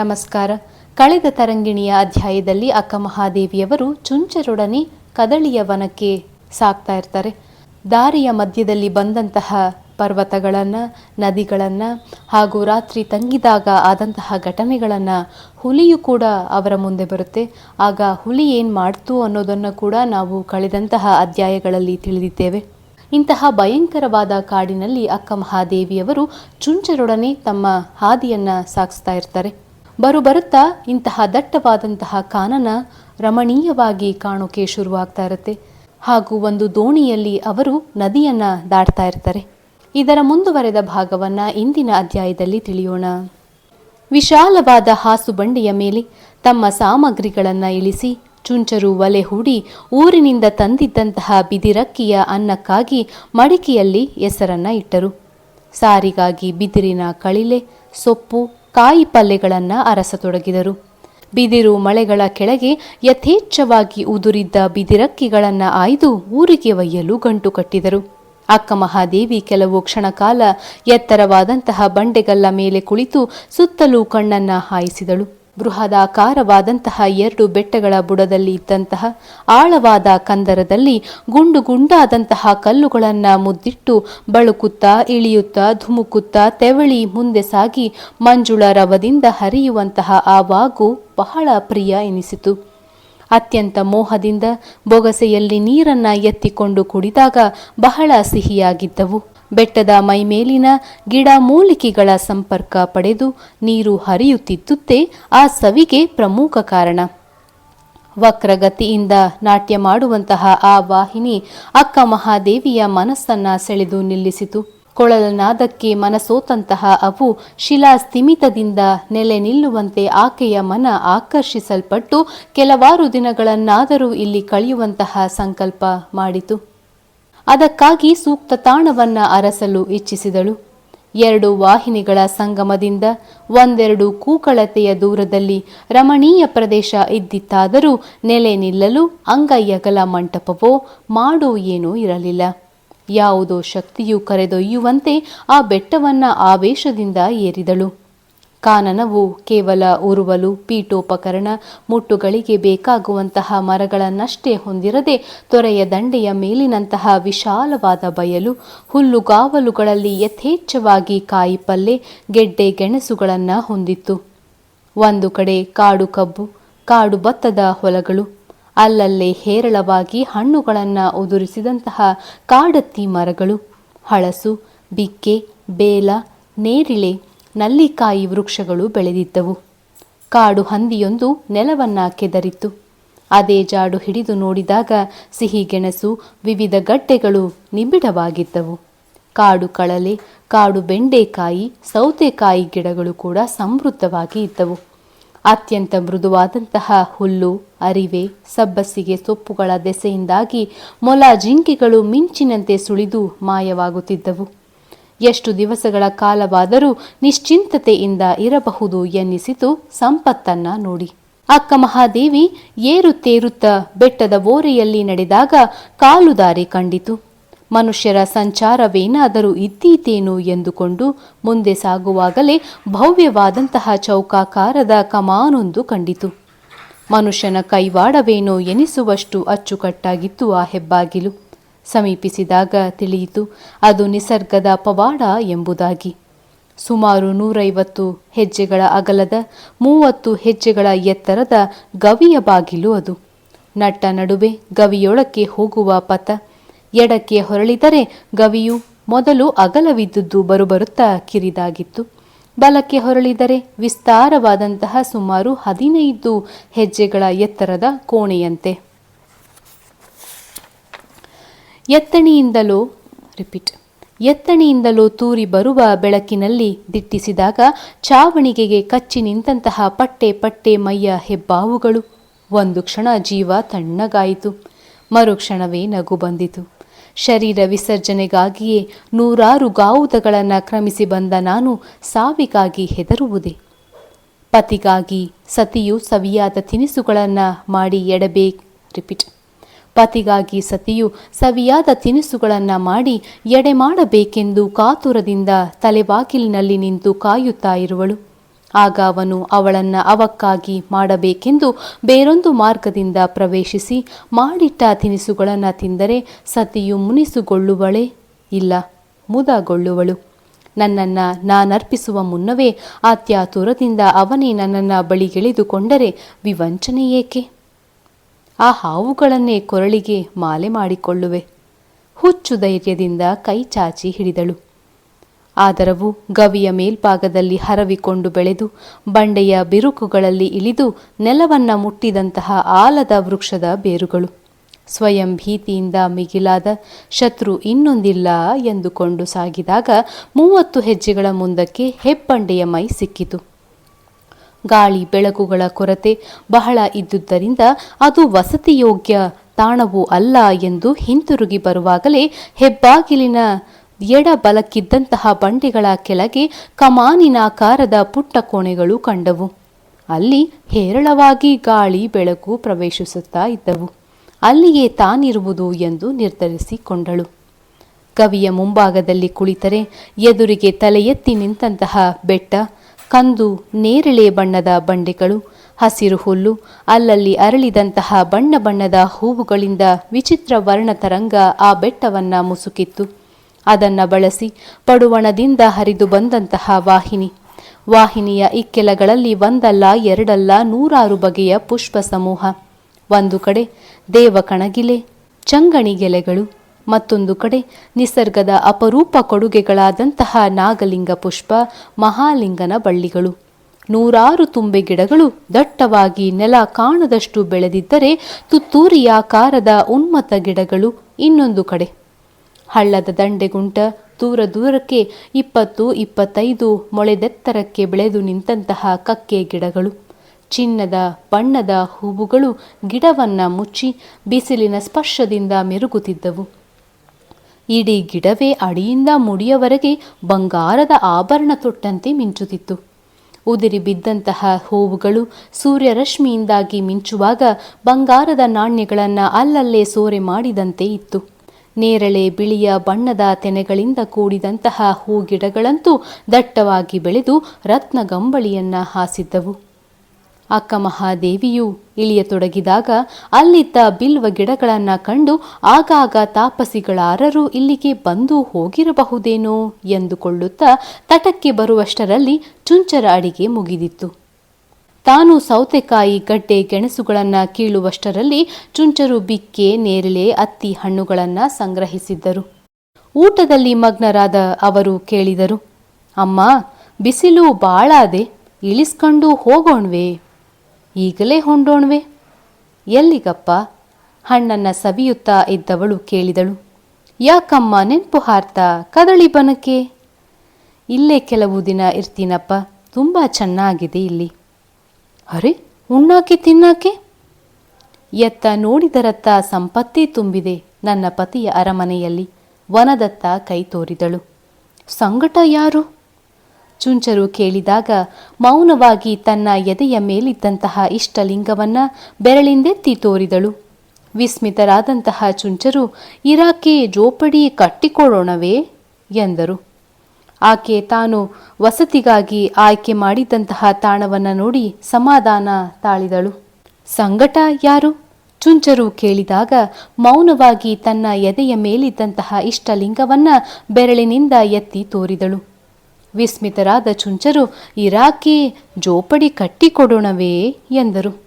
ನಮಸ್ಕಾರ. ಕಳೆದ ತರಂಗಿಣಿಯ ಅಧ್ಯಾಯದಲ್ಲಿ ಅಕ್ಕ ಮಹಾದೇವಿಯವರು ಚುಂಚರೊಡನೆ ಕದಳಿಯ ವನಕ್ಕೆ ಸಾಕ್ತಾ ಇರ್ತಾರೆ. ದಾರಿಯ ಮಧ್ಯದಲ್ಲಿ ಬಂದಂತಹ ಪರ್ವತಗಳನ್ನು, ನದಿಗಳನ್ನು ಹಾಗೂ ರಾತ್ರಿ ತಂಗಿದಾಗ ಆದಂತಹ ಘಟನೆಗಳನ್ನು ಹುಲಿಯು ಕೂಡ ಅವರ ಮುಂದೆ ಬರುತ್ತೆ. ಆಗ ಹುಲಿ ಏನು ಮಾಡ್ತು ಅನ್ನೋದನ್ನು ಕೂಡ ನಾವು ಕಳೆದಂತಹ ಅಧ್ಯಾಯಗಳಲ್ಲಿ ತಿಳಿದಿದ್ದೇವೆ. ಇಂತಹ ಭಯಂಕರವಾದ ಕಾಡಿನಲ್ಲಿ ಅಕ್ಕ ಮಹಾದೇವಿಯವರು ಚುಂಚರೊಡನೆ ತಮ್ಮ ಹಾದಿಯನ್ನು ಸಾಗಿಸ್ತಾ ಇರ್ತಾರೆ. ಬರು ಬರುತ್ತಾ ಇಂತಹ ದಟ್ಟವಾದಂತಹ ಕಾನನ ರಮಣೀಯವಾಗಿ ಕಾಣೋಕೆ ಶುರುವಾಗ್ತಾ ಇರುತ್ತೆ. ಹಾಗೂ ಒಂದು ದೋಣಿಯಲ್ಲಿ ಅವರು ನದಿಯನ್ನ ದಾಟ್ತಾ ಇರ್ತಾರೆ. ಇದರ ಮುಂದುವರೆದ ಭಾಗವನ್ನ ಇಂದಿನ ಅಧ್ಯಾಯದಲ್ಲಿ ತಿಳಿಯೋಣ. ವಿಶಾಲವಾದ ಹಾಸು ಬಂಡೆಯ ಮೇಲೆ ತಮ್ಮ ಸಾಮಗ್ರಿಗಳನ್ನು ಇಳಿಸಿ ಚುಂಚರು ಒಲೆ ಹೂಡಿ ಊರಿನಿಂದ ತಂದಿದ್ದಂತಹ ಬಿದಿರಕ್ಕಿಯ ಅನ್ನಕ್ಕಾಗಿ ಮಡಿಕೆಯಲ್ಲಿ ಹೆಸರನ್ನ ಇಟ್ಟರು. ಸಾರಿಗಾಗಿ ಬಿದಿರಿನ ಕಳಿಲೆ, ಸೊಪ್ಪು ಕಾಯಿ ಪಲ್ಯಗಳನ್ನು ಅರಸತೊಡಗಿದರು. ಬಿದಿರು ಮಳೆಗಳ ಕೆಳಗೆ ಯಥೇಚ್ಛವಾಗಿ ಉದುರಿದ್ದ ಬಿದಿರಕ್ಕಿಗಳನ್ನು ಆಯ್ದು ಊರಿಗೆ ಒಯ್ಯಲು ಗಂಟು ಕಟ್ಟಿದರು. ಅಕ್ಕ ಮಹಾದೇವಿ ಕೆಲವು ಕ್ಷಣಕಾಲ ಎತ್ತರವಾದಂತಹ ಬಂಡೆಗಲ್ಲ ಮೇಲೆ ಕುಳಿತು ಸುತ್ತಲೂ ಕಣ್ಣನ್ನ ಹಾಯಿಸಿದಳು. ಬೃಹದಾಕಾರವಾದಂತಹ ಎರಡು ಬೆಟ್ಟಗಳ ಬುಡದಲ್ಲಿ ಇದ್ದಂತಹ ಆಳವಾದ ಕಂದರದಲ್ಲಿ ಗುಂಡು ಗುಂಡಾದಂತಹ ಕಲ್ಲುಗಳನ್ನ ಮುದ್ದಿಟ್ಟು ಬಳುಕುತ್ತಾ, ಇಳಿಯುತ್ತಾ, ಧುಮುಕುತ್ತಾ, ತೆವಳಿ ಮುಂದೆ ಸಾಗಿ ಮಂಜುಳ ರವದಿಂದ ಹರಿಯುವಂತಹ ಆ ವಾಗು ಬಹಳ ಪ್ರಿಯ ಎನಿಸಿತು. ಅತ್ಯಂತ ಮೋಹದಿಂದ ಬೊಗಸೆಯಲ್ಲಿ ನೀರನ್ನ ಎತ್ತಿಕೊಂಡು ಕುಡಿದಾಗ ಬಹಳ ಸಿಹಿಯಾಗಿದ್ದವು. ಬೆಟ್ಟದ ಮೈಮೇಲಿನ ಗಿಡ ಮೂಲಿಕೆಗಳ ಸಂಪರ್ಕ ಪಡೆದು ನೀರು ಹರಿಯುತ್ತಿದ್ದುದೇ ಆ ಸವಿಗೆ ಪ್ರಮುಖ ಕಾರಣ. ವಕ್ರಗತಿಯಿಂದ ನಾಟ್ಯ ಮಾಡುವಂತಹ ಆ ವಾಹಿನಿ ಅಕ್ಕ ಮಹಾದೇವಿಯ ಮನಸ್ಸನ್ನ ಸೆಳೆದು ನಿಲ್ಲಿಸಿತು. ಕೊಳಲನಾದಕ್ಕೆ ಮನಸೋತಂತಹ ಅವು ಶಿಲಾ ಸ್ಥಿಮಿತದಿಂದ ನೆಲೆ ನಿಲ್ಲುವಂತೆ ಆಕೆಯ ಮನ ಆಕರ್ಷಿಸಲ್ಪಟ್ಟು ಕೆಲವಾರು ದಿನಗಳನ್ನಾದರೂ ಇಲ್ಲಿ ಕಳೆಯುವಂತಹ ಸಂಕಲ್ಪ ಮಾಡಿತು. ಅದಕ್ಕಾಗಿ ಸೂಕ್ತ ತಾಣವನ್ನ ಅರಸಲು ಇಚ್ಛಿಸಿದಳು. ಎರಡು ವಾಹಿನಿಗಳ ಸಂಗಮದಿಂದ ಒಂದೆರಡು ಕೂಕಳತೆಯ ದೂರದಲ್ಲಿ ರಮಣೀಯ ಪ್ರದೇಶ ಇದ್ದಿತ್ತಾದರೂ ನೆಲೆ ನಿಲ್ಲಲು ಅಂಗೈಯಗಲ ಮಂಟಪವೋ ಮಾಡೋ ಏನೂ ಇರಲಿಲ್ಲ. ಯಾವುದೋ ಶಕ್ತಿಯು ಕರೆದೊಯ್ಯುವಂತೆ ಆ ಬೆಟ್ಟವನ್ನ ಆವೇಶದಿಂದ ಏರಿದಳು. ಕಾನನವು ಕೇವಲ ಉರುವಲು, ಪೀಠೋಪಕರಣ, ಮುಟ್ಟುಗಳಿಗೆ ಬೇಕಾಗುವಂತಹ ಮರಗಳನ್ನಷ್ಟೇ ಹೊಂದಿರದೆ ತೊರೆಯ ದಂಡೆಯ ಮೇಲಿನಂತಹ ವಿಶಾಲವಾದ ಬಯಲು, ಹುಲ್ಲುಗಾವಲುಗಳಲ್ಲಿ ಯಥೇಚ್ಛವಾಗಿ ಕಾಯಿಪಲ್ಲೆ, ಗೆಡ್ಡೆ ಗೆಣಸುಗಳನ್ನು ಹೊಂದಿತ್ತು. ಒಂದು ಕಡೆ ಕಾಡು ಕಬ್ಬು, ಕಾಡು ಭತ್ತದ ಹೊಲಗಳು, ಅಲ್ಲಲ್ಲೇ ಹೇರಳವಾಗಿ ಹಣ್ಣುಗಳನ್ನು ಉದುರಿಸಿದಂತಹ ಕಾಡತ್ತಿ ಮರಗಳು, ಹಳಸು, ಬಿಕ್ಕೆ, ಬೇಲ, ನೇರಿಳೆ ನಲ್ಲಿಕಾಯಿ ವೃಕ್ಷಗಳು ಬೆಳೆದಿದ್ದವು. ಕಾಡು ಹಂದಿಯೊಂದು ನೆಲವನ್ನ ಕೆದರಿತ್ತು. ಅದೇ ಜಾಡು ಹಿಡಿದು ನೋಡಿದಾಗ ಸಿಹಿ ಗೆಣಸು, ವಿವಿಧ ಗಡ್ಡೆಗಳು ನಿಬಿಡವಾಗಿದ್ದವು. ಕಾಡು ಕಳಲೆ, ಕಾಡು ಬೆಂಡೆಕಾಯಿ, ಸೌತೆಕಾಯಿ ಗಿಡಗಳು ಕೂಡ ಸಮೃದ್ಧವಾಗಿ ಇದ್ದವು. ಅತ್ಯಂತ ಮೃದುವಾದಂತಹ ಹುಲ್ಲು, ಅರಿವೆ, ಸಬ್ಬಸಿಗೆ ಸೊಪ್ಪುಗಳ ದೆಸೆಯಿಂದಾಗಿ ಮೊಲ ಜಿಂಕೆಗಳು ಮಿಂಚಿನಂತೆ ಸುಳಿದು ಮಾಯವಾಗುತ್ತಿದ್ದವು. ಎಷ್ಟು ದಿವಸಗಳ ಕಾಲವಾದರೂ ನಿಶ್ಚಿಂತತೆಯಿಂದ ಇರಬಹುದು ಎನ್ನಿಸಿತು ಸಂಪತ್ತನ್ನ ನೋಡಿ. ಅಕ್ಕ ಮಹಾದೇವಿ ಏರುತ್ತೇರುತ್ತ ಬೆಟ್ಟದ ಓರೆಯಲ್ಲಿ ನಡೆದಾಗ ಕಾಲುದಾರಿ ಕಂಡಿತು. ಮನುಷ್ಯರ ಸಂಚಾರವೇನಾದರೂ ಇದ್ದೀತೇನು ಎಂದುಕೊಂಡು ಮುಂದೆ ಸಾಗುವಾಗಲೇ ಭವ್ಯವಾದಂತಹ ಚೌಕಾಕಾರದ ಕಮಾನೊಂದು ಕಂಡಿತು. ಮನುಷ್ಯನ ಕೈವಾಡವೇನೋ ಎನಿಸುವಷ್ಟು ಅಚ್ಚುಕಟ್ಟಾಗಿತ್ತು ಆ ಹೆಬ್ಬಾಗಿಲು. ಸಮೀಪಿಸಿದಾಗ ತಿಳಿಯಿತು, ಅದು ನಿಸರ್ಗದ ಪವಾಡ ಎಂಬುದಾಗಿ. ಸುಮಾರು ನೂರೈವತ್ತು ಹೆಜ್ಜೆಗಳ ಅಗಲದ, ಮೂವತ್ತು ಹೆಜ್ಜೆಗಳ ಎತ್ತರದ ಗವಿಯ ಬಾಗಿಲು ಅದು. ನಟ್ಟ ನಡುವೆ ಗವಿಯೊಳಕ್ಕೆ ಹೋಗುವ ಪಥ. ಎಡಕ್ಕೆ ಹೊರಳಿದರೆ ಗವಿಯು ಮೊದಲು ಅಗಲವಿದ್ದುದು ಬರುಬರುತ್ತಾ ಕಿರಿದಾಗಿತ್ತು. ಬಲಕ್ಕೆ ಹೊರಳಿದರೆ ವಿಸ್ತಾರವಾದಂತಹ ಸುಮಾರು ಹದಿನೈದು ಹೆಜ್ಜೆಗಳ ಎತ್ತರದ ಕೋಣೆಯಂತೆ. ಎತ್ತಣಿಯಿಂದಲೋ ರಿಪೀಟ್ ಎತ್ತಣಿಯಿಂದಲೋ ತೂರಿ ಬರುವ ಬೆಳಕಿನಲ್ಲಿ ದಿಟ್ಟಿಸಿದಾಗ ಚಾವಣಿಗೆಗೆ ಕಚ್ಚಿ ನಿಂತಹ ಪಟ್ಟೆ ಪಟ್ಟೆ ಮೈಯ ಹೆಬ್ಬಾವುಗಳು. ಒಂದು ಕ್ಷಣ ಜೀವ ತಣ್ಣಗಾಯಿತು. ಮರುಕ್ಷಣವೇ ನಗು ಬಂದಿತು. ಶರೀರ ವಿಸರ್ಜನೆಗಾಗಿಯೇ ನೂರಾರು ಗಾವುದಗಳನ್ನು ಕ್ರಮಿಸಿ ಬಂದ ನಾನು ಸಾವಿಗಾಗಿ ಹೆದರುವುದೇ. ಪತಿಗಾಗಿ ಸತಿಯು ಸವಿಯಾದ ತಿನಿಸುಗಳನ್ನು ಮಾಡಿ ಎಡಬೇಕು ರಿಪೀಟ್ ಪತಿಗಾಗಿ ಸತಿಯು ಸವಿಯಾದ ತಿನಿಸುಗಳನ್ನು ಮಾಡಿ ಎಡೆ ಮಾಡಬೇಕೆಂದು ಕಾತುರದಿಂದ ತಲೆಬಾಗಿಲಿನಲ್ಲಿ ನಿಂತು ಕಾಯುತ್ತಾ ಇರುವಳು. ಆಗ ಅವನು ಅವಳನ್ನು ಅವಕ್ಕಾಗಿ ಮಾಡಬೇಕೆಂದು ಬೇರೊಂದು ಮಾರ್ಗದಿಂದ ಪ್ರವೇಶಿಸಿ ಮಾಡಿಟ್ಟ ತಿನಿಸುಗಳನ್ನು ತಿಂದರೆ ಸತಿಯು ಮುನಿಸುಗೊಳ್ಳುವಳೇ ಇಲ್ಲ, ಮುದಗೊಳ್ಳುವಳು. ನನ್ನನ್ನು ನಾನರ್ಪಿಸುವ ಮುನ್ನವೇ ಆತ್ಯಾತುರದಿಂದ ಅವನೇ ನನ್ನನ್ನು ಬಳಿಗೆಳೆದುಕೊಂಡರೆ ವಿವಂಚನೆ ಏಕೆ? ಆ ಹಾವುಗಳನ್ನೇ ಕೊರಳಿಗೆ ಮಾಲೆ ಮಾಡಿಕೊಳ್ಳುವೆ. ಹುಚ್ಚು ಧೈರ್ಯದಿಂದ ಕೈ ಚಾಚಿ ಹಿಡಿದಳು. ಆದರವು ಗವಿಯ ಮೇಲ್ಭಾಗದಲ್ಲಿ ಹರವಿಕೊಂಡು ಬೆಳೆದು ಬಂಡೆಯ ಬಿರುಕುಗಳಲ್ಲಿ ಇಳಿದು ನೆಲವನ್ನ ಮುಟ್ಟಿದಂತಹ ಆಲದ ವೃಕ್ಷದ ಬೇರುಗಳು. ಸ್ವಯಂ ಭೀತಿಯಿಂದ ಮಿಗಿಲಾದ ಶತ್ರು ಇನ್ನೊಂದಿಲ್ಲ ಎಂದುಕೊಂಡು ಸಾಗಿದಾಗ ಮೂವತ್ತು ಹೆಜ್ಜೆಗಳ ಮುಂದಕ್ಕೆ ಹೆಬ್ಬಂಡೆಯ ಮೈ ಸಿಕ್ಕಿತು. ಗಾಳಿ ಬೆಳಕುಗಳ ಕೊರತೆ ಬಹಳ ಇದ್ದುದರಿಂದ ಅದು ವಸತಿಯೋಗ್ಯ ತಾಣವೂ ಅಲ್ಲ ಎಂದು ಹಿಂತಿರುಗಿ ಬರುವಾಗಲೇ ಹೆಬ್ಬಾಗಿಲಿನ ಎಡ ಬಲಕ್ಕಿದ್ದಂತಹ ಬಂಡೆಗಳ ಕೆಳಗೆ ಕಮಾನಿನಾಕಾರದ ಪುಟ್ಟ ಕೋಣೆಗಳು ಕಂಡವು. ಅಲ್ಲಿ ಹೇರಳವಾಗಿ ಗಾಳಿ ಬೆಳಕು ಪ್ರವೇಶಿಸುತ್ತಾ ಇದ್ದವು. ಅಲ್ಲಿಯೇ ತಾನಿರುವುದು ಎಂದು ನಿರ್ಧರಿಸಿಕೊಂಡಳು. ಕವಿಯ ಮುಂಭಾಗದಲ್ಲಿ ಕುಳಿತರೆ ಎದುರಿಗೆ ತಲೆ ಎತ್ತಿ ನಿಂತಹ ಬೆಟ್ಟ ಕಂದು ನೇರಳೆ ಬಣ್ಣದ ಬಂಡೆಗಳು, ಹಸಿರು ಹುಲ್ಲು, ಅಲ್ಲಲ್ಲಿ ಅರಳಿದಂತಹ ಬಣ್ಣ ಬಣ್ಣದ ಹೂವುಗಳಿಂದ ವಿಚಿತ್ರ ವರ್ಣ ತರಂಗ ಆ ಬೆಟ್ಟವನ್ನ ಮುಸುಕಿತ್ತು. ಅದನ್ನ ಬಳಸಿ ಪಡುವಣದಿಂದ ಹರಿದು ಬಂದಂತಹ ವಾಹಿನಿ. ವಾಹಿನಿಯ ಇಕ್ಕೆಲಗಳಲ್ಲಿ ಒಂದಲ್ಲ, ಎರಡಲ್ಲ, ನೂರಾರು ಬಗೆಯ ಪುಷ್ಪ ಸಮೂಹ. ಒಂದು ಕಡೆ ದೇವಕಣಗಿಲೆ ಚಂಗಣಿಗೆಲೆಗಳು ಮತ್ತೊಂದು ಕಡೆ, ನಿಸರ್ಗದ ಅಪರೂಪ ಕೊಡುಗೆಗಳಾದಂತಹ ನಾಗಲಿಂಗ ಪುಷ್ಪ, ಮಹಾಲಿಂಗನ ಬಳ್ಳಿಗಳು. ನೂರಾರು ತುಂಬೆ ಗಿಡಗಳು ದಟ್ಟವಾಗಿ ನೆಲ ಕಾಣದಷ್ಟು ಬೆಳೆದಿದ್ದರೆ ತುತ್ತೂರಿಯಾಕಾರದ ಉನ್ಮತ್ತ ಗಿಡಗಳು ಇನ್ನೊಂದು ಕಡೆ. ಹಳ್ಳದ ದಂಡೆಗುಂಟ ದೂರ ದೂರಕ್ಕೆ ಇಪ್ಪತ್ತು, ಇಪ್ಪತ್ತೈದು ಮೊಳೆದೆತ್ತರಕ್ಕೆ ಬೆಳೆದು ನಿಂತಹ ಕಕ್ಕೆ ಗಿಡಗಳು. ಚಿನ್ನದ, ಬಣ್ಣದ ಹೂವುಗಳು ಗಿಡವನ್ನ ಮುಚ್ಚಿ, ಬಿಸಿಲಿನ ಸ್ಪರ್ಶದಿಂದ ಮೆರುಗುತ್ತಿದ್ದವು. ಇಡೀ ಗಿಡವೇ ಅಡಿಯಿಂದ ಮುಡಿಯವರೆಗೆ ಬಂಗಾರದ ಆಭರಣ ತೊಟ್ಟಂತೆ ಮಿಂಚುತ್ತಿತ್ತು. ಉದಿರಿ ಬಿದ್ದಂತಹ ಹೂವುಗಳು ಸೂರ್ಯರಶ್ಮಿಯಿಂದಾಗಿ ಮಿಂಚುವಾಗ ಬಂಗಾರದ ನಾಣ್ಯಗಳನ್ನು ಅಲ್ಲಲ್ಲೇ ಸೋರೆ ಮಾಡಿದಂತೆ ಇತ್ತು. ನೇರಳೆ ಬಿಳಿಯ ಬಣ್ಣದ ತೆನೆಗಳಿಂದ ಕೂಡಿದಂತಹ ಹೂಗಿಡಗಳಂತೂ ದಟ್ಟವಾಗಿ ಬೆಳೆದು ರತ್ನಗಂಬಳಿಯನ್ನ ಹಾಸಿದ್ದವು. ಅಕ್ಕ ಮಹಾದೇವಿಯು ಇಳಿಯತೊಡಗಿದಾಗ ಅಲ್ಲಿದ್ದ ಬಿಲ್ವ ಗಿಡಗಳನ್ನು ಕಂಡು ಆಗಾಗ ತಾಪಸಿಗಳಾರರು ಇಲ್ಲಿಗೆ ಬಂದು ಹೋಗಿರಬಹುದೇನೋ ಎಂದುಕೊಳ್ಳುತ್ತಾ ತಟಕ್ಕೆ ಬರುವಷ್ಟರಲ್ಲಿ ಚುಂಚರ ಅಡಿಗೆ ಮುಗಿದಿತ್ತು. ತಾನು ಸೌತೆಕಾಯಿ ಗಡ್ಡೆ ಗೆಣಸುಗಳನ್ನು ಕೀಳುವಷ್ಟರಲ್ಲಿ ಚುಂಚರು ಬಿಕ್ಕೆ ನೇರಳೆ ಅತ್ತಿ ಹಣ್ಣುಗಳನ್ನು ಸಂಗ್ರಹಿಸಿದ್ದರು. ಊಟದಲ್ಲಿ ಮಗ್ನರಾದ ಅವರು ಕೇಳಿದರು, ಅಮ್ಮ, ಬಿಸಿಲು ಬಾಳಾದೆ, ಇಳಿಸ್ಕೊಂಡು ಹೋಗೋಣ್ವೆ? ಈಗಲೇ ಹೊಂಡೋಣವೆ. ಎಲ್ಲಿಗಪ್ಪ? ಹಣ್ಣನ್ನ ಸವಿಯುತ್ತಾ ಇದ್ದವಳು ಕೇಳಿದಳು. ಯಾಕಮ್ಮ ನೆನ್ಪು ಹಾರ್ತಾ ಕದಳಿ ಬನಕ್ಕೆ? ಇಲ್ಲೇ ಕೆಲವು ದಿನ ಇರ್ತೀನಪ್ಪ, ತುಂಬ ಚೆನ್ನಾಗಿದೆ ಇಲ್ಲಿ. ಅರೆ, ಉಣ್ಣಾಕೆ ತಿನ್ನಾಕೆ? ಎತ್ತ ನೋಡಿದರತ್ತ ಸಂಪತ್ತೇ ತುಂಬಿದೆ ನನ್ನ ಪತಿಯ ಅರಮನೆಯಲ್ಲಿ, ವನದತ್ತ ಕೈ ತೋರಿದಳು. ಸಂಗಟ ಯಾರು? ಚುಂಚರು ಕೇಳಿದಾಗ, ಮೌನವಾಗಿ ತನ್ನ ಎದೆಯ ಮೇಲಿದ್ದಂತಹ ಇಷ್ಟಲಿಂಗವನ್ನ ಬೆರಳಿಂದೆತ್ತಿ ತೋರಿದಳು. ವಿಸ್ಮಿತರಾದಂತಹ ಚುಂಚರು ಇರಾಕೆ ಜೋಪಡಿ ಕಟ್ಟಿಕೊಡೋಣವೇ? ಎಂದರು. ಆಕೆ ತಾನು ವಸತಿಗಾಗಿ ಆಯ್ಕೆ ಮಾಡಿದಂತಹ ತಾಣವನ್ನ ನೋಡಿ ಸಮಾಧಾನ ತಾಳಿದಳು. ಸಂಗಟ ಯಾರು? ಚುಂಚರು ಕೇಳಿದಾಗ, ಮೌನವಾಗಿ ತನ್ನ ಎದೆಯ ಮೇಲಿದ್ದಂತಹ ಇಷ್ಟಲಿಂಗವನ್ನ ಬೆರಳಿನಿಂದ ಎತ್ತಿ ತೋರಿದಳು. ವಿಸ್ಮಿತರಾದ ಚುಂಚರು ಇರಾಕೆ ಜೋಪಡಿ ಕಟ್ಟಿಕೊಡೋಣವೇ ಎಂದರು.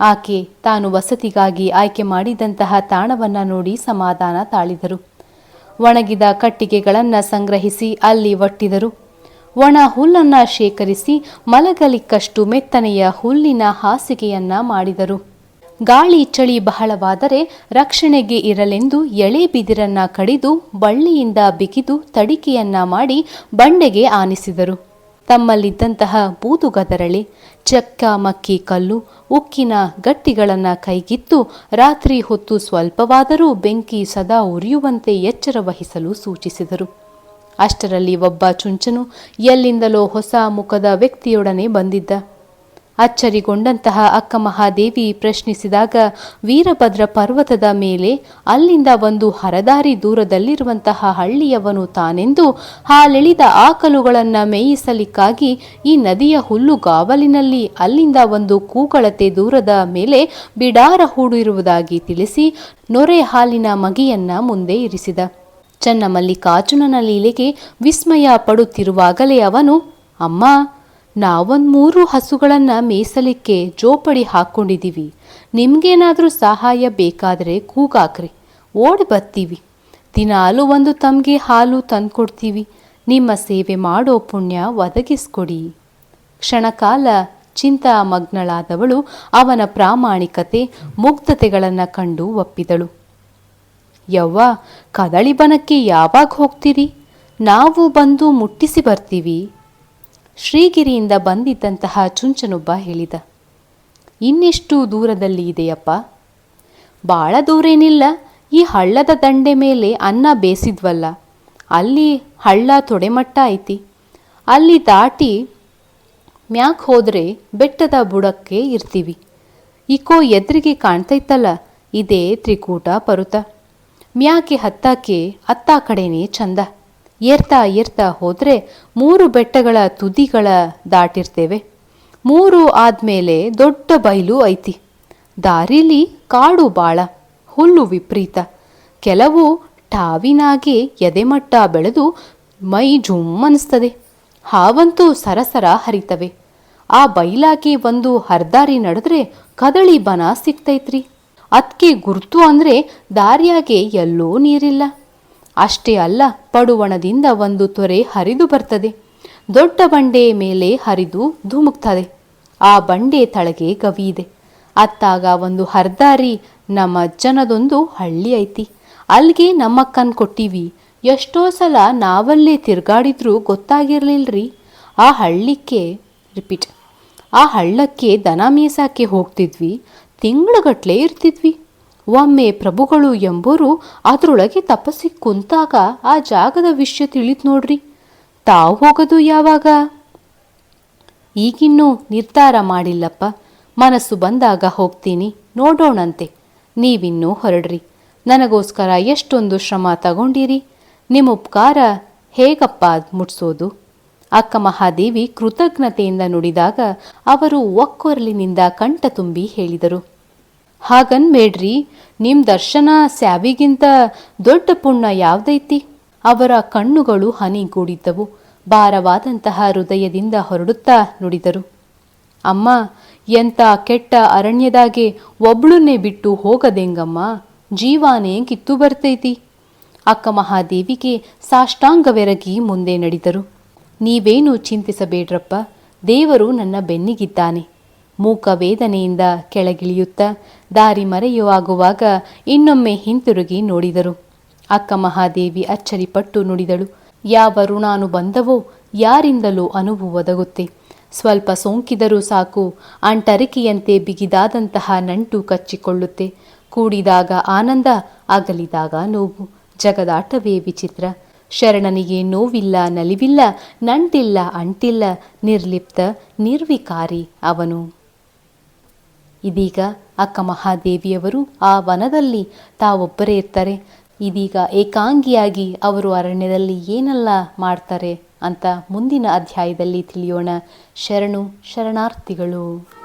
ಆಕೆ ತಾನು ವಸತಿಗಾಗಿ ಆಯ್ಕೆ ಮಾಡಿದಂತಹ ತಾಣವನ್ನ ನೋಡಿ ಸಮಾಧಾನ ತಾಳಿದರು. ಒಣಗಿದ ಕಟ್ಟಿಗೆಗಳನ್ನು ಸಂಗ್ರಹಿಸಿ ಅಲ್ಲಿ ಒಟ್ಟಿದರು. ಒಣ ಹುಲ್ಲನ್ನ ಶೇಖರಿಸಿ ಮಲಗಲಿಕ್ಕಷ್ಟು ಮೆತ್ತನೆಯ ಹುಲ್ಲಿನ ಹಾಸಿಗೆಯನ್ನ ಮಾಡಿದರು. ಗಾಳಿ ಚಳಿ ಬಹಳವಾದರೆ ರಕ್ಷಣೆಗೆ ಇರಲೆಂದು ಎಳೆ ಬಿದಿರನ್ನ ಕಡಿದು ಬಳ್ಳಿಯಿಂದ ಬಿಗಿದು ತಡಿಕೆಯನ್ನ ಮಾಡಿ ಬಂಡೆಗೆ ಆನಿಸಿದರು. ತಮ್ಮಲ್ಲಿದ್ದಂತಹ ಬೂದುಗದರಳೆ ಚಕ್ಕ ಮಕ್ಕಿ ಕಲ್ಲು, ಉಕ್ಕಿನ ಗಟ್ಟಿಗಳನ್ನು ಕೈಗಿತ್ತು. ರಾತ್ರಿ ಹೊತ್ತು ಸ್ವಲ್ಪವಾದರೂ ಬೆಂಕಿ ಸದಾ ಉರಿಯುವಂತೆ ಎಚ್ಚರ ವಹಿಸಲು ಸೂಚಿಸಿದರು. ಅಷ್ಟರಲ್ಲಿ ಒಬ್ಬ ಚುಂಚನು ಎಲ್ಲಿಂದಲೋ ಹೊಸ ಮುಖದ ವ್ಯಕ್ತಿಯೊಡನೆ ಬಂದಿದ್ದ. ಅಚ್ಚರಿಗೊಂಡಂತಹ ಅಕ್ಕ ಮಹಾದೇವಿ ಪ್ರಶ್ನಿಸಿದಾಗ ವೀರಭದ್ರ ಪರ್ವತದ ಮೇಲೆ ಅಲ್ಲಿಂದ ಒಂದು ಹರದಾರಿ ದೂರದಲ್ಲಿರುವಂತಹ ಹಳ್ಳಿಯವನು ತಾನೆಂದು ಹಾಲೆಳಿದ ಆಕಲುಗಳನ್ನು ಮೇಯಿಸಲಿಕ್ಕಾಗಿ ಈ ನದಿಯ ಹುಲ್ಲುಗಾವಲಿನಲ್ಲಿ ಅಲ್ಲಿಂದ ಒಂದು ಕೂಗಳತೆ ದೂರದ ಮೇಲೆ ಬಿಡಾರ ಹೂಡಿರುವುದಾಗಿ ತಿಳಿಸಿ ನೊರೆ ಹಾಲಿನ ಮಗಿಯನ್ನ ಮುಂದೆ ಇರಿಸಿದ. ಚನ್ನಮಲ್ಲಿಕಾರ್ಜುನನ ಲೀಲೆಗೆ ವಿಸ್ಮಯ ಪಡುತ್ತಿರುವಾಗಲೇ ಅವನು, ಅಮ್ಮ ನಾವೊಂದು ಮೂರು ಹಸುಗಳನ್ನು ಮೇಯಿಸಲಿಕ್ಕೆ ಜೋಪಡಿ ಹಾಕ್ಕೊಂಡಿದ್ದೀವಿ ನಿಮ್ಗೇನಾದರೂ ಸಹಾಯ ಬೇಕಾದರೆ ಕೂಗಾಕ್ರಿ. ಓಡಿ ಬರ್ತೀವಿ. ದಿನಾಲು ಒಂದು ತಮಗೆ ಹಾಲು ತಂದುಕೊಡ್ತೀವಿ. ನಿಮ್ಮ ಸೇವೆ ಮಾಡೋ ಪುಣ್ಯ ಒದಗಿಸ್ಕೊಡಿ. ಕ್ಷಣಕಾಲ ಚಿಂತಾಮಗ್ನಳಾದವಳು ಅವನ ಪ್ರಾಮಾಣಿಕತೆ ಮುಗ್ಧತೆಗಳನ್ನು ಕಂಡು ಒಪ್ಪಿದಳು. ಯವ್ವ, ಕದಳಿ ಬನಕ್ಕೆ ಯಾವಾಗ ಹೋಗ್ತೀರಿ? ನಾವು ಬಂದು ಮುಟ್ಟಿಸಿ ಬರ್ತೀವಿ. ಶ್ರೀಗಿರಿಯಿಂದ ಬಂದಿದ್ದಂತಹ ಚುಂಚನೊಬ್ಬ ಹೇಳಿದ, ಇನ್ನೆಷ್ಟು ದೂರದಲ್ಲಿ ಇದೆಯಪ್ಪ? ಭಾಳ ದೂರೇನಿಲ್ಲ. ಈ ಹಳ್ಳದ ದಂಡೆ ಮೇಲೆ ಅನ್ನ ಬೇಸಿದ್ವಲ್ಲ ಅಲ್ಲಿ ಹಳ್ಳ ತೊಡೆಮಟ್ಟ ಐತಿ. ಅಲ್ಲಿ ದಾಟಿ ಮ್ಯಾಕ್ ಹೋದರೆ ಬೆಟ್ಟದ ಬುಡಕ್ಕೆ ಇರ್ತೀವಿ. ಇಕೋ ಎದುರಿಗೆ ಕಾಣ್ತೈತಲ್ಲ, ಇದೇ ತ್ರಿಕೂಟ ಪರುತ ಮ್ಯಾಕೆ ಹತ್ತಾಕೆ ಅತ್ತ ಕಡೆನೇ ಚಂದ. ಏರ್ತಾ ಏರ್ತಾ ಹೋದರೆ ಮೂರು ಬೆಟ್ಟಗಳ ತುದಿಗಳ ದಾಟಿರ್ತೇವೆ. ಮೂರು ಆದಮೇಲೆ ದೊಡ್ಡ ಬಯಲು ಐತಿ. ದಾರಿಲಿ ಕಾಡು ಬಾಳ, ಹುಲ್ಲು ವಿಪರೀತ. ಕೆಲವು ಟಾವಿನಾಗೆ ಎದೆಮಟ್ಟ ಬೆಳೆದು ಮೈ ಜುಮ್ ಅನಿಸ್ತದೆ. ಹಾವಂತೂ ಸರಸರ ಹರಿತವೆ. ಆ ಬೈಲಾಗಿ ಒಂದು ಹರ್ದಾರಿ ನಡೆದ್ರೆ ಕದಳಿ ಬನ ಸಿಗ್ತೈತ್ರಿ. ಅದಕ್ಕೆ ಗುರ್ತು ಅಂದರೆ ದಾರಿಯಾಗೆ ಎಲ್ಲೂ ನೀರಿಲ್ಲ. ಅಷ್ಟೇ ಅಲ್ಲ, ಪಡುವಣದಿಂದ ಒಂದು ತೊರೆ ಹರಿದು ಬರ್ತದೆ. ದೊಡ್ಡ ಬಂಡೆ ಮೇಲೆ ಹರಿದು ಧುಮುಕ್ತದೆ. ಆ ಬಂಡೆ ತಳಗೆ ಗವಿಯಿದೆ. ಅತ್ತಾಗ ಒಂದು ಹರ್ದಾರಿ, ನಮ್ಮ ಅಜ್ಜನದೊಂದು ಹಳ್ಳಿ ಐತಿ. ಅಲ್ಲಿಗೆ ನಮ್ಮಕ್ಕನ್ ಕೊಟ್ಟಿವಿ. ಎಷ್ಟೋ ಸಲ ನಾವಲ್ಲೇ ತಿರ್ಗಾಡಿದ್ರೂ ಗೊತ್ತಾಗಿರ್ಲಿಲ್ರಿ. ಆ ಹಳ್ಳಿಕ್ಕೆ ರಿಪೀಟ್ ಆ ಹಳ್ಳಕ್ಕೆ ದನ ಮೀಸಾಕ್ಕೆ ಹೋಗ್ತಿದ್ವಿ. ತಿಂಗಳಗಟ್ಲೆ ಇರ್ತಿದ್ವಿ. ಒಮ್ಮೆ ಪ್ರಭುಗಳು ಎಂಬರು ಅದರೊಳಗೆ ತಪಸ್ಸಿ ಕುಂತಾಗ ಆ ಜಾಗದ ವಿಷಯ ತಿಳಿದು ನೋಡ್ರಿ. ತಾವು ಹೋಗೋದು ಯಾವಾಗ? ಈಗಿನ್ನೂ ನಿರ್ಧಾರ ಮಾಡಿಲ್ಲಪ್ಪ. ಮನಸ್ಸು ಬಂದಾಗ ಹೋಗ್ತೀನಿ. ನೋಡೋಣಂತೆ. ನೀವಿನ್ನೂ ಹೊರಡ್ರಿ. ನನಗೋಸ್ಕರ ಎಷ್ಟೊಂದು ಶ್ರಮ ತಗೊಂಡಿರಿ. ನಿಮ್ಮ ಉಪಕಾರ ಹೇಗಪ್ಪ ಮುಟ್ಸೋದು? ಅಕ್ಕ ಮಹಾದೇವಿ ಕೃತಜ್ಞತೆಯಿಂದ ನುಡಿದಾಗ ಅವರು ಒಕ್ಕೊರಲಿನಿಂದ ಕಂಠ ತುಂಬಿ ಹೇಳಿದರು. ಹಾಗನ್ಬೇಡ್ರಿ ನಿಮ್ ದರ್ಶನ ಸ್ಯಾವಿಗಿಂತ ದೊಡ್ಡ ಪುಣ್ಯ ಯಾವ್ದೈತಿ? ಅವರ ಕಣ್ಣುಗಳು ಹನಿಗೂಡಿದ್ದವು. ಭಾರವಾದಂತಹ ಹೃದಯದಿಂದ ಹೊರಡುತ್ತಾ ನುಡಿದರು. ಅಮ್ಮ, ಎಂಥ ಕೆಟ್ಟ ಅರಣ್ಯದಾಗೆ ಒಬ್ಳನ್ನೇ ಬಿಟ್ಟು ಹೋಗದೆಂಗಮ್ಮ? ಜೀವಾನೇ ಕಿತ್ತು ಬರ್ತೈತಿ. ಅಕ್ಕ ಮಹಾದೇವಿಗೆ ಸಾಷ್ಟಾಂಗವೆರಗಿ ಮುಂದೆ ನಡೆದರು. ನೀವೇನು ಚಿಂತಿಸಬೇಡ್ರಪ್ಪ, ದೇವರು ನನ್ನ ಬೆನ್ನಿಗಿದ್ದಾನೆ. ಮೂಕ ವೇದನೆಯಿಂದ ಕೆಳಗಿಳಿಯುತ್ತಾ ದಾರಿ ಮರೆಯುವಾಗುವಾಗ ಇನ್ನೊಮ್ಮೆ ಹಿಂತಿರುಗಿ ನೋಡಿದರು. ಅಕ್ಕ ಮಹಾದೇವಿ ಅಚ್ಚರಿಪಟ್ಟು ನುಡಿದಳು, ಯಾವ ಋಣಾನು ಬಂದವೋ ಯಾರಿಂದಲೂ ಅನುವು ಒದಗುತ್ತೆ. ಸ್ವಲ್ಪ ಸೋಂಕಿದರೂ ಸಾಕು, ಅಂಟರಿಕೆಯಂತೆ ಬಿಗಿದಾದಂತಹ ನಂಟು ಕಚ್ಚಿಕೊಳ್ಳುತ್ತೆ. ಕೂಡಿದಾಗ ಆನಂದ, ಅಗಲಿದಾಗ ನೋವು. ಜಗದಾಟವೇ ವಿಚಿತ್ರ. ಶರಣನಿಗೆ ನೋವಿಲ್ಲ, ನಲಿವಿಲ್ಲ, ನಂಟಿಲ್ಲ, ಅಂಟಿಲ್ಲ, ನಿರ್ಲಿಪ್ತ, ನಿರ್ವಿಕಾರಿ ಅವನು. ಇದೀಗ ಅಕ್ಕ ಮಹಾದೇವಿಯವರು ಆ ವನದಲ್ಲಿ ತಾವೊಬ್ಬರೇ ಇರ್ತಾರೆ. ಇದೀಗ ಏಕಾಂಗಿಯಾಗಿ ಅವರು ಅರಣ್ಯದಲ್ಲಿ ಏನೆಲ್ಲ ಮಾಡ್ತಾರೆ ಅಂತ ಮುಂದಿನ ಅಧ್ಯಾಯದಲ್ಲಿ ತಿಳಿಯೋಣ. ಶರಣು ಶರಣಾರ್ಥಿಗಳು.